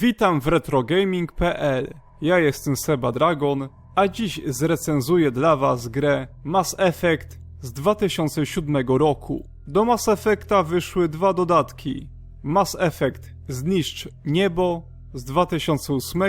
Witam w retrogaming.pl. Ja jestem Seba Dragon, a dziś zrecenzuję dla was grę Mass Effect z 2007 roku. Do Mass Effecta wyszły dwa dodatki. Mass Effect Zniszcz Niebo z 2008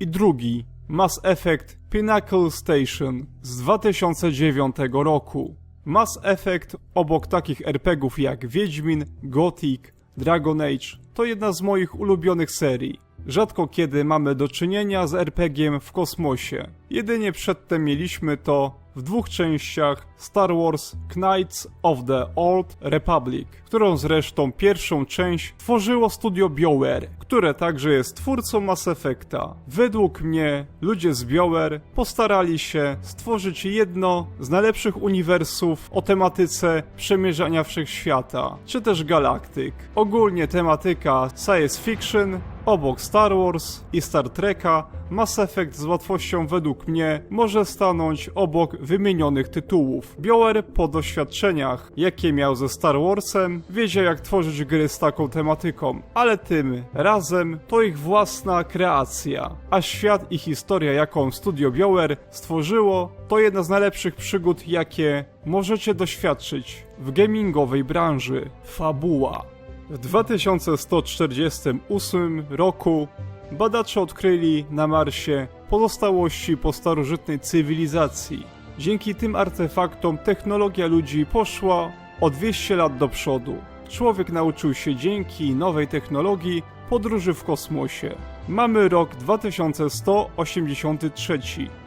i drugi Mass Effect Pinnacle Station z 2009 roku. Mass Effect obok takich RPGów jak Wiedźmin, Gothic, Dragon Age to jedna z moich ulubionych serii. Rzadko kiedy mamy do czynienia z RPG-iem w kosmosie. Jedynie przedtem mieliśmy to w dwóch częściach Star Wars Knights of the Old Republic, którą zresztą pierwszą część tworzyło studio BioWare, które także jest twórcą Mass Effecta. Według mnie ludzie z BioWare postarali się stworzyć jedno z najlepszych uniwersów o tematyce przemierzania wszechświata, czy też galaktyk. Ogólnie tematyka science fiction Obok Star Wars i Star Treka, Mass Effect z łatwością według mnie może stanąć obok wymienionych tytułów. BioWare po doświadczeniach, jakie miał ze Star Warsem, wiedział jak tworzyć gry z taką tematyką, ale tym razem to ich własna kreacja, a świat i historia, jaką studio BioWare stworzyło, to jedna z najlepszych przygód, jakie możecie doświadczyć w gamingowej branży. Fabuła. W 2148 roku badacze odkryli na Marsie pozostałości po starożytnej cywilizacji. Dzięki tym artefaktom technologia ludzi poszła o 200 lat do przodu. Człowiek nauczył się dzięki nowej technologii podróży w kosmosie. Mamy rok 2183.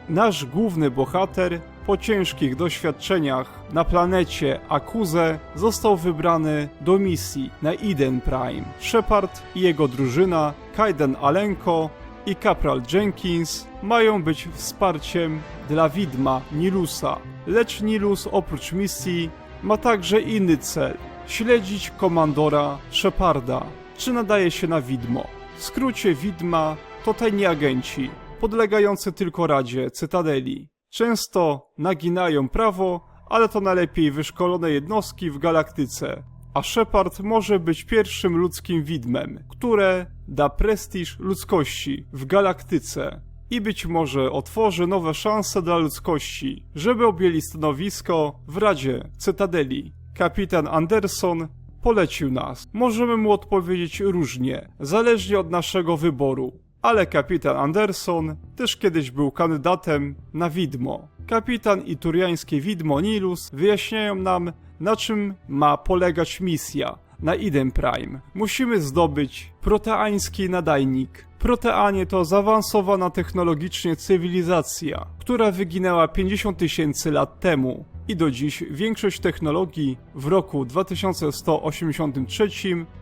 Nasz główny bohater po ciężkich doświadczeniach na planecie Akuze został wybrany do misji na Eden Prime. Shepard i jego drużyna, Kaiden Alenko i Kapral Jenkins mają być wsparciem dla widma Nilusa. Lecz Nilus oprócz misji ma także inny cel śledzić komandora Sheparda, czy nadaje się na widmo. W skrócie widma to tajni agenci, podlegający tylko Radzie Cytadeli. Często naginają prawo, ale to najlepiej wyszkolone jednostki w galaktyce. A Shepard może być pierwszym ludzkim widmem, które da prestiż ludzkości w galaktyce i być może otworzy nowe szanse dla ludzkości, żeby objęli stanowisko w Radzie Cytadeli. Kapitan Anderson polecił nas. Możemy mu odpowiedzieć różnie, zależnie od naszego wyboru. Ale kapitan Anderson też kiedyś był kandydatem na widmo. Kapitan i turiańskie widmo Nilus wyjaśniają nam, na czym ma polegać misja na Eden Prime. Musimy zdobyć proteański nadajnik. Proteanie to zaawansowana technologicznie cywilizacja, która wyginęła 50 tysięcy lat temu. I do dziś większość technologii w roku 2183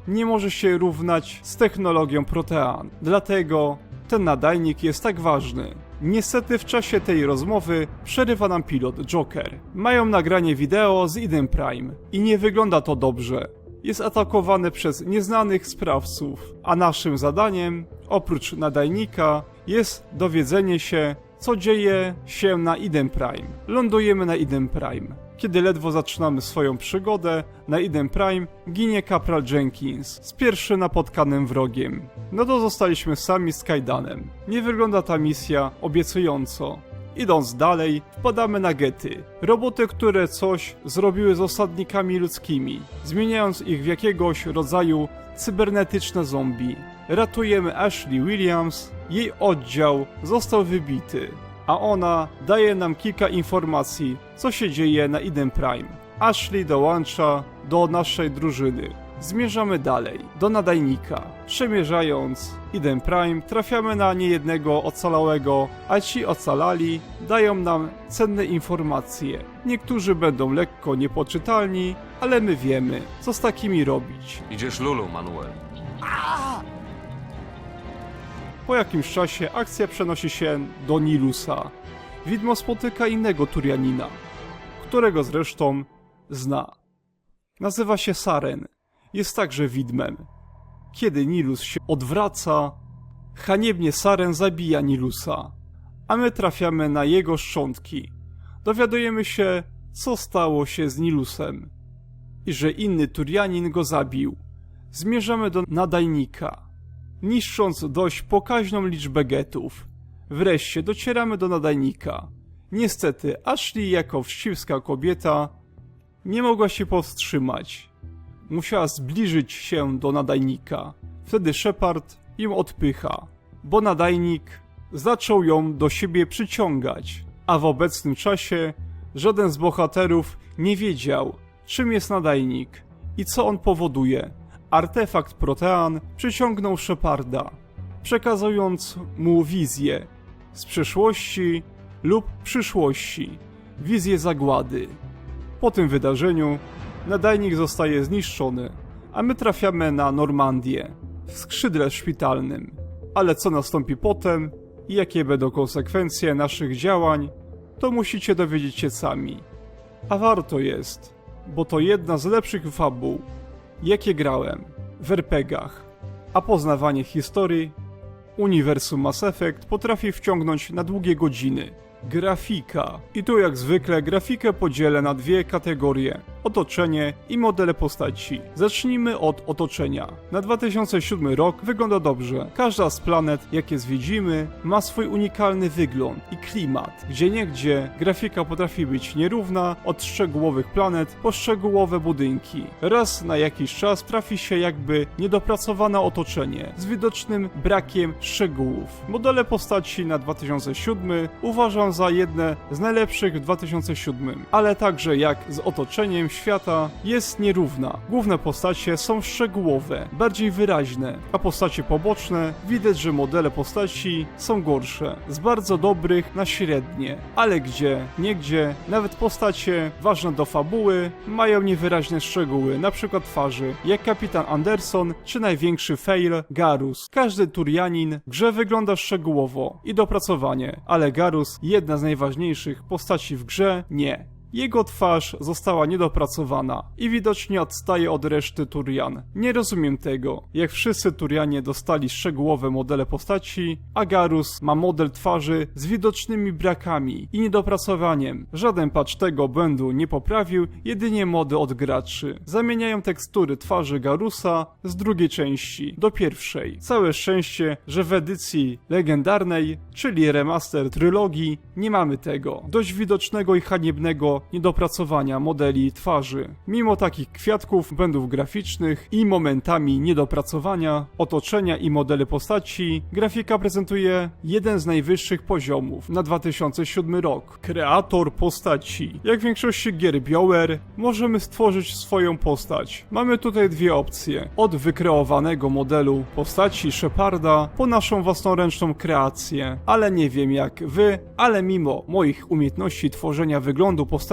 nie może się równać z technologią protean. Dlatego ten nadajnik jest tak ważny. Niestety w czasie tej rozmowy przerywa nam pilot Joker. Mają nagranie wideo z Eden Prime i nie wygląda to dobrze. Jest atakowany przez nieznanych sprawców, a naszym zadaniem, oprócz nadajnika, jest dowiedzenie się, co dzieje się na Eden Prime. Lądujemy na Eden Prime. Kiedy ledwo zaczynamy swoją przygodę, na Eden Prime ginie kapral Jenkins z pierwszym napotkanym wrogiem. No to zostaliśmy sami z Kaidanem. Nie wygląda ta misja obiecująco. Idąc dalej, wpadamy na gety. Roboty, które coś zrobiły z osadnikami ludzkimi, zmieniając ich w jakiegoś rodzaju cybernetyczne zombie. Ratujemy Ashley Williams, jej oddział został wybity, a ona daje nam kilka informacji, co się dzieje na Eden Prime. Ashley dołącza do naszej drużyny. Zmierzamy dalej, do nadajnika. Przemierzając Eden Prime, trafiamy na niejednego ocalałego, a ci ocalali dają nam cenne informacje. Niektórzy będą lekko niepoczytalni, ale my wiemy, co z takimi robić. Idziesz Lulu, Manuel. Po jakimś czasie akcja przenosi się do Nilusa. Widmo spotyka innego Turianina, którego zresztą zna. Nazywa się Saren. Jest także widmem. Kiedy Nilus się odwraca, haniebnie Saren zabija Nilusa, a my trafiamy na jego szczątki. Dowiadujemy się, co stało się z Nilusem i że inny Turianin go zabił. Zmierzamy do nadajnika niszcząc dość pokaźną liczbę getów. Wreszcie docieramy do nadajnika. Niestety, Ashley jako wścibska kobieta nie mogła się powstrzymać. Musiała zbliżyć się do nadajnika. Wtedy Shepard ją odpycha, bo nadajnik zaczął ją do siebie przyciągać, a w obecnym czasie żaden z bohaterów nie wiedział, czym jest nadajnik i co on powoduje. Artefakt Protean przyciągnął Sheparda, przekazując mu wizję z przeszłości lub przyszłości, wizję zagłady. Po tym wydarzeniu nadajnik zostaje zniszczony, a my trafiamy na Normandię w skrzydle szpitalnym. Ale co nastąpi potem i jakie będą konsekwencje naszych działań, to musicie dowiedzieć się sami. A warto jest, bo to jedna z lepszych fabuł, jakie grałem w RPGach. A poznawanie historii uniwersum Mass Effect potrafi wciągnąć na długie godziny. Grafika. I tu jak zwykle grafikę podzielę na dwie kategorie. Otoczenie i modele postaci. Zacznijmy od otoczenia. Na 2007 rok wygląda dobrze. Każda z planet, jakie zwiedzimy, ma swój unikalny wygląd i klimat. Gdzie niegdzie grafika potrafi być nierówna, od szczegółowych planet po szczegółowe budynki. Raz na jakiś czas trafi się jakby niedopracowane otoczenie z widocznym brakiem szczegółów. Modele postaci na 2007 uważam za jedne z najlepszych w 2007, ale także jak z otoczeniem świata jest nierówna. Główne postacie są szczegółowe, bardziej wyraźne, a postacie poboczne widać, że modele postaci są gorsze, z bardzo dobrych na średnie, ale gdzie, niegdzie, nawet postacie ważne do fabuły mają niewyraźne szczegóły, przykład twarzy, jak kapitan Anderson czy największy fail Garus. Każdy Turianin grze wygląda szczegółowo i dopracowanie, ale Garus, jedna z najważniejszych postaci w grze, nie. Jego twarz została niedopracowana i widocznie odstaje od reszty Turian. Nie rozumiem tego. Jak wszyscy Turianie dostali szczegółowe modele postaci, Agarus ma model twarzy z widocznymi brakami i niedopracowaniem. Żaden patch tego błędu nie poprawił, jedynie mody od graczy. Zamieniają tekstury twarzy Garusa z drugiej części do pierwszej. Całe szczęście, że w edycji legendarnej, czyli remaster trylogii, nie mamy tego. Dość widocznego i haniebnego niedopracowania modeli twarzy. Mimo takich kwiatków, błędów graficznych i momentami niedopracowania, otoczenia i modele postaci, grafika prezentuje jeden z najwyższych poziomów na 2007 rok. Kreator postaci. Jak w większości gier BioWare, możemy stworzyć swoją postać. Mamy tutaj dwie opcje. Od wykreowanego modelu postaci Sheparda po naszą własnoręczną kreację. Ale nie wiem jak wy, ale mimo moich umiejętności tworzenia wyglądu postaci,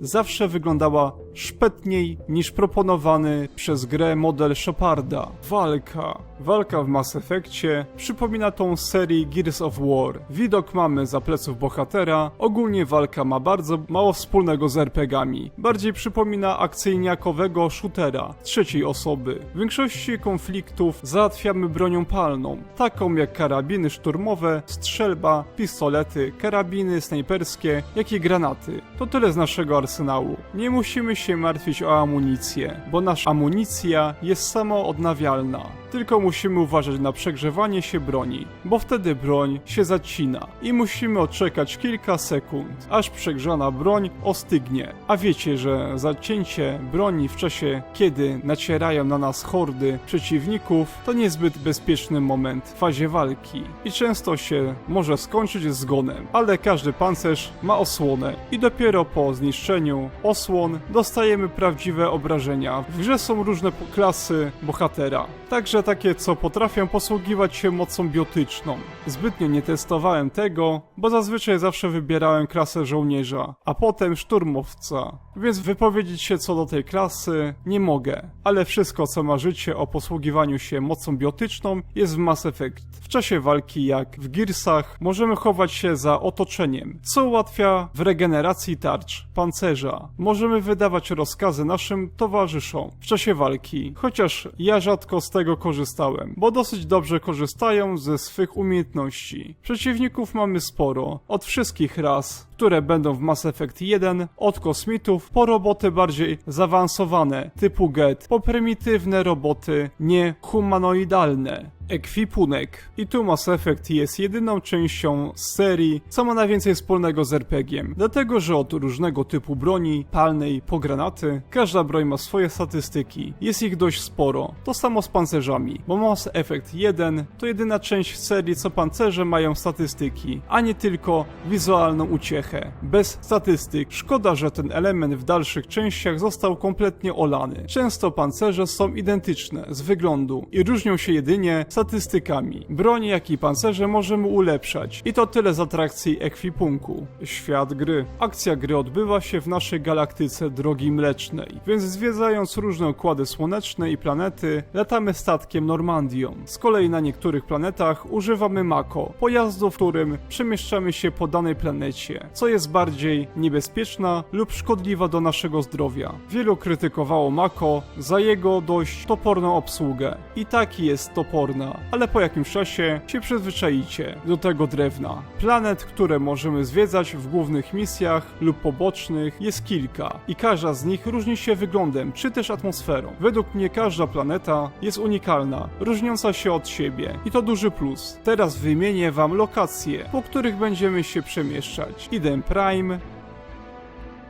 zawsze wyglądała szpetniej niż proponowany przez grę model Sheparda. Walka. Walka w Mass Effectie przypomina tą serii Gears of War. Widok mamy za pleców bohatera, ogólnie walka ma bardzo mało wspólnego z RPGami. Bardziej przypomina akcyjniakowego shootera trzeciej osoby. W większości konfliktów załatwiamy bronią palną, taką jak karabiny szturmowe, strzelba, pistolety, karabiny snajperskie, jak i granaty. To tyle z naszego arsenału. Nie musimy się martwić o amunicję, bo nasza amunicja jest samoodnawialna. Tylko musimy uważać na przegrzewanie się broni, bo wtedy broń się zacina i musimy odczekać kilka sekund, aż przegrzana broń ostygnie. A wiecie, że zacięcie broni w czasie, kiedy nacierają na nas hordy przeciwników, to niezbyt bezpieczny moment w fazie walki i często się może skończyć zgonem, ale każdy pancerz ma osłonę i dopiero po zniszczeniu osłon dostajemy prawdziwe obrażenia. W grze są różne klasy bohatera, także takie, co potrafią posługiwać się mocą biotyczną. Zbytnio nie testowałem tego, bo zazwyczaj zawsze wybierałem klasę żołnierza, a potem szturmowca. Więc wypowiedzieć się co do tej klasy nie mogę, ale wszystko co marzycie o posługiwaniu się mocą biotyczną jest w Mass Effect. W czasie walki jak w Gearsach możemy chować się za otoczeniem, co ułatwia w regeneracji tarcz, pancerza. Możemy wydawać rozkazy naszym towarzyszom w czasie walki, chociaż ja rzadko z tego korzystałem, bo dosyć dobrze korzystają ze swych umiejętności. Przeciwników mamy sporo, od wszystkich ras, które będą w Mass Effect 1, od kosmitów po roboty bardziej zaawansowane, typu Get, po prymitywne roboty niehumanoidalne. Ekwipunek. I tu Mass Effect jest jedyną częścią z serii, co ma najwięcej wspólnego z RPG-iem. Dlatego, że od różnego typu broni, palnej po granaty, każda broń ma swoje statystyki. Jest ich dość sporo. To samo z pancerzami, bo Mass Effect 1 to jedyna część serii, co pancerze mają statystyki, a nie tylko wizualną uciechę. Bez statystyk. Szkoda, że ten element w dalszych częściach został kompletnie olany. Często pancerze są identyczne z wyglądu i różnią się jedynie statystykami. Broń jak i pancerze możemy ulepszać i to tyle z atrakcji ekwipunku. Świat gry. Akcja gry odbywa się w naszej galaktyce Drogi Mlecznej, więc zwiedzając różne układy słoneczne i planety, latamy statkiem Normandią. Z kolei na niektórych planetach używamy Mako, pojazdu, w którym przemieszczamy się po danej planecie, co jest bardziej niebezpieczna lub szkodliwa do naszego zdrowia. Wielu krytykowało Mako za jego dość toporną obsługę. I tak jest toporna, ale po jakimś czasie się przyzwyczaicie do tego drewna. Planet, które możemy zwiedzać w głównych misjach lub pobocznych jest kilka i każda z nich różni się wyglądem czy też atmosferą. Według mnie każda planeta jest unikalna, różniąca się od siebie i to duży plus. Teraz wymienię wam lokacje, po których będziemy się przemieszczać. Eden Prime,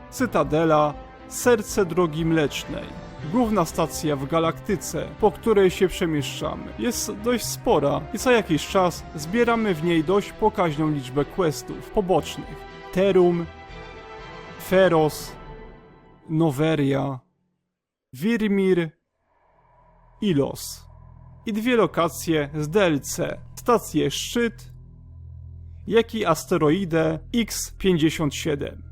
Cytadela, serce drogi mlecznej. Główna stacja w galaktyce, po której się przemieszczamy, jest dość spora i co jakiś czas zbieramy w niej dość pokaźną liczbę questów pobocznych. Terum, Feros, Noveria, Wirmir i Los. I dwie lokacje z DLC. Stację Szczyt, jak i asteroidę X-57.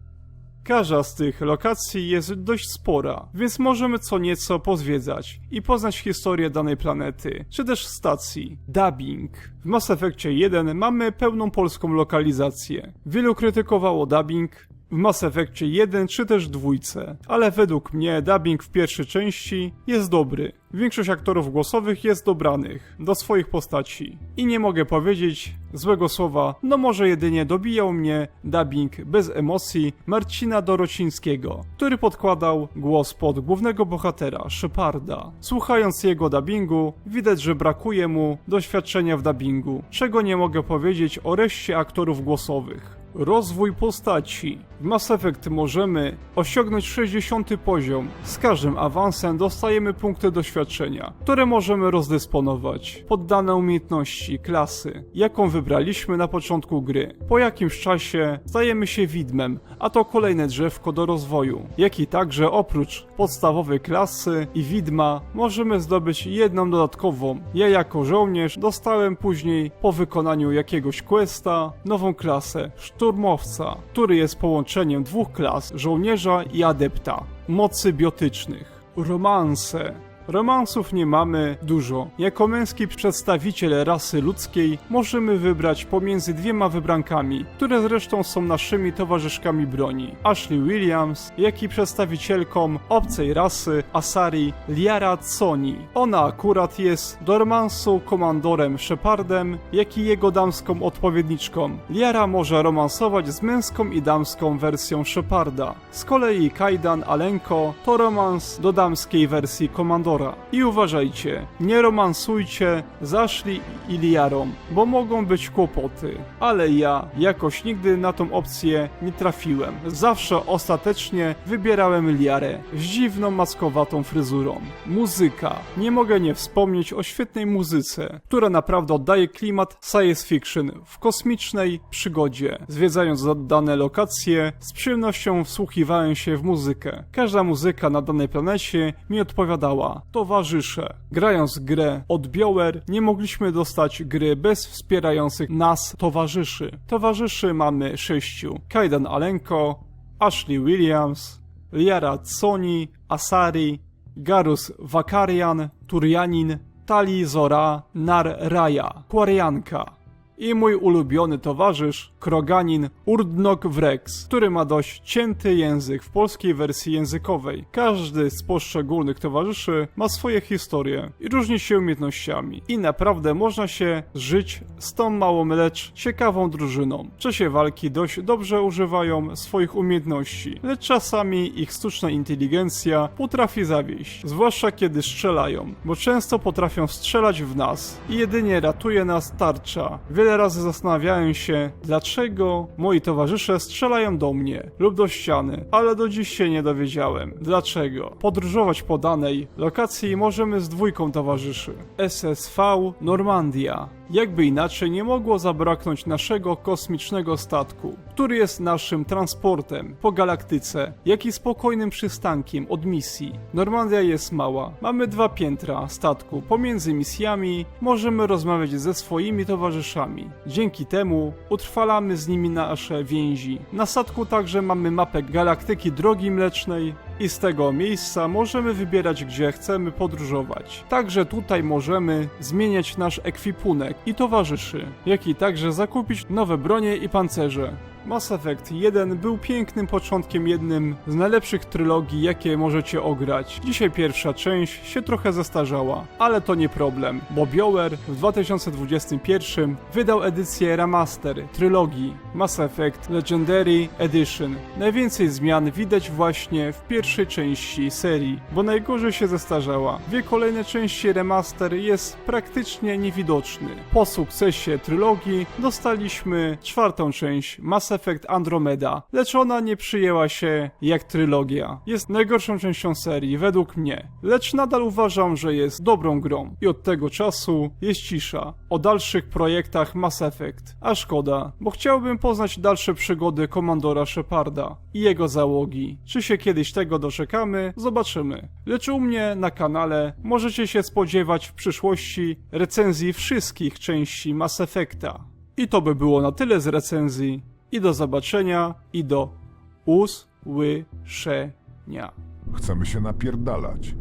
Każda z tych lokacji jest dość spora, więc możemy co nieco pozwiedzać i poznać historię danej planety, czy też stacji. Dubbing. W Mass Effectie 1 mamy pełną polską lokalizację. Wielu krytykowało dubbing w Mass Effectie 1 czy też dwójce, ale według mnie dubbing w pierwszej części jest dobry. Większość aktorów głosowych jest dobranych do swoich postaci. I nie mogę powiedzieć złego słowa, no może jedynie dobijał mnie dubbing bez emocji Marcina Dorocińskiego, który podkładał głos pod głównego bohatera, Sheparda. Słuchając jego dubbingu, widać, że brakuje mu doświadczenia w dubbingu, czego nie mogę powiedzieć o reszcie aktorów głosowych. Rozwój postaci. W Mass Effect możemy osiągnąć 60 poziom. Z każdym awansem dostajemy punkty doświadczenia, które możemy rozdysponować pod dane umiejętności, klasy, jaką wybraliśmy na początku gry. Po jakimś czasie stajemy się widmem, a to kolejne drzewko do rozwoju, jak i także oprócz podstawowej klasy i widma możemy zdobyć jedną dodatkową. Ja jako żołnierz dostałem później po wykonaniu jakiegoś questa nową klasę szturmowca, który jest połączeniem dwóch klas żołnierza i adepta, mocy biotycznych. Romanse. Romansów nie mamy dużo. Jako męski przedstawiciel rasy ludzkiej możemy wybrać pomiędzy dwiema wybrankami, które zresztą są naszymi towarzyszkami broni. Ashley Williams, jak i przedstawicielką obcej rasy Asari Liara Tsoni. Ona akurat jest do romansu komandorem Shepardem, jak i jego damską odpowiedniczką. Liara może romansować z męską i damską wersją Sheparda. Z kolei Kaidan Alenko to romans do damskiej wersji komandora. I uważajcie, nie romansujcie z Ashley i Liarą, bo mogą być kłopoty. Ale ja jakoś nigdy na tą opcję nie trafiłem. Zawsze ostatecznie wybierałem Liarę z dziwną maskowatą fryzurą. Muzyka. Nie mogę nie wspomnieć o świetnej muzyce, która naprawdę oddaje klimat science fiction w kosmicznej przygodzie. Zwiedzając dane lokacje, z przyjemnością wsłuchiwałem się w muzykę. Każda muzyka na danej planecie mi odpowiadała. Towarzysze. Grając grę od nie mogliśmy dostać gry bez wspierających nas towarzyszy. Towarzyszy mamy sześciu. Kaidan Alenko, Ashley Williams, Liara Tsoni, Asari, Garus Wakarian, Turianin, Tali Zora, Nar Raya, Kwarianka, i mój ulubiony towarzysz, kroganin Urdnok Wrex, który ma dość cięty język w polskiej wersji językowej. Każdy z poszczególnych towarzyszy ma swoje historie i różni się umiejętnościami. I naprawdę można się zżyć z tą małą, lecz ciekawą drużyną. W czasie walki dość dobrze używają swoich umiejętności, lecz czasami ich sztuczna inteligencja potrafi zawieść, zwłaszcza kiedy strzelają, bo często potrafią strzelać w nas i jedynie ratuje nas tarcza. Wiele razy zastanawiałem się, dlaczego moi towarzysze strzelają do mnie lub do ściany, ale do dziś się nie dowiedziałem. Dlaczego? Podróżować po danej lokacji możemy z dwójką towarzyszy. SSV Normandia. Jakby inaczej nie mogło zabraknąć naszego kosmicznego statku, który jest naszym transportem po galaktyce, jak i spokojnym przystankiem od misji. Normandia jest mała. Mamy dwa piętra statku. Pomiędzy misjami możemy rozmawiać ze swoimi towarzyszami. Dzięki temu utrwalamy z nimi nasze więzi. Na statku także mamy mapę galaktyki Drogi Mlecznej i z tego miejsca możemy wybierać gdzie chcemy podróżować. Także tutaj możemy zmieniać nasz ekwipunek i towarzyszy, jak i także zakupić nowe bronie i pancerze. Mass Effect 1 był pięknym początkiem jednym z najlepszych trylogii, jakie możecie ograć. Dzisiaj pierwsza część się trochę zestarzała, ale to nie problem, bo BioWare w 2021 wydał edycję remaster trylogii Mass Effect Legendary Edition. Najwięcej zmian widać właśnie w pierwszej części serii, bo najgorzej się zestarzała. Dwie kolejne części remaster jest praktycznie niewidoczny. Po sukcesie trylogii dostaliśmy czwartą część Mass Effect Andromeda, lecz ona nie przyjęła się jak trylogia. Jest najgorszą częścią serii, według mnie. Lecz nadal uważam, że jest dobrą grą i od tego czasu jest cisza o dalszych projektach Mass Effect. A szkoda, bo chciałbym poznać dalsze przygody komandora Sheparda i jego załogi. Czy się kiedyś tego doczekamy? Zobaczymy. Lecz u mnie na kanale możecie się spodziewać w przyszłości recenzji wszystkich części Mass Effecta. I to by było na tyle z recenzji. I do zobaczenia, i do usłyszenia. Chcemy się napierdalać.